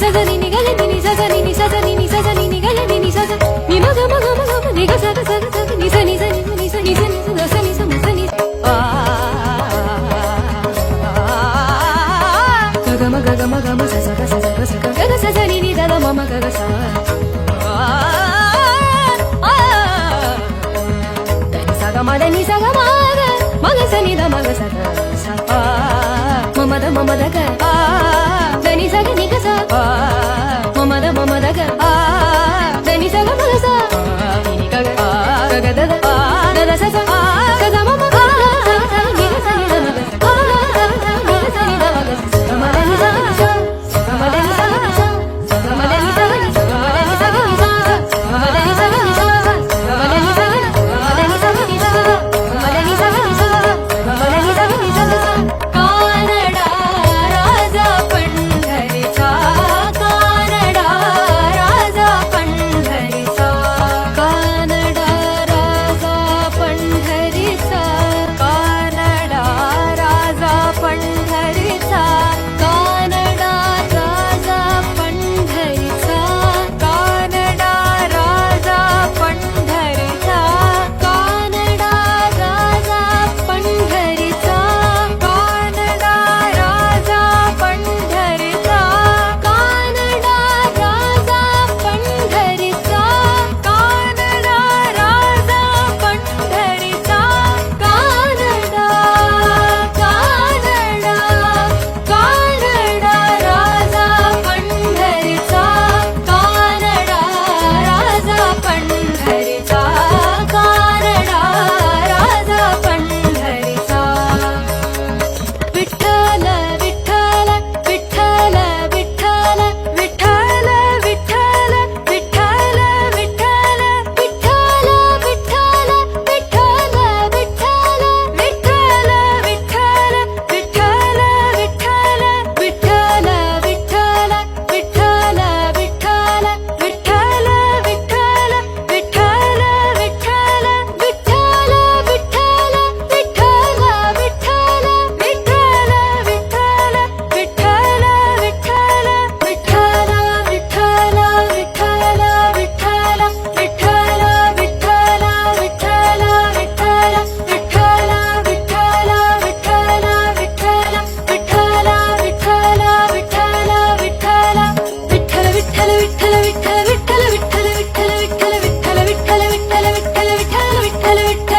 సజని నిగలని ని సజని ని సజని ని సజని నిగలని ని సజ ని మగ మగ మగ నిగ సగ సగ సగ ని సని సని ని సని సని సని సని సని సని గగ మగ గగ మగ మ సగ సగ సగ సగ గగ సజని ని దద మమ గగ సా. మద సగ మగ మగ సని ద మగ సగ స మమద మమద గ. alert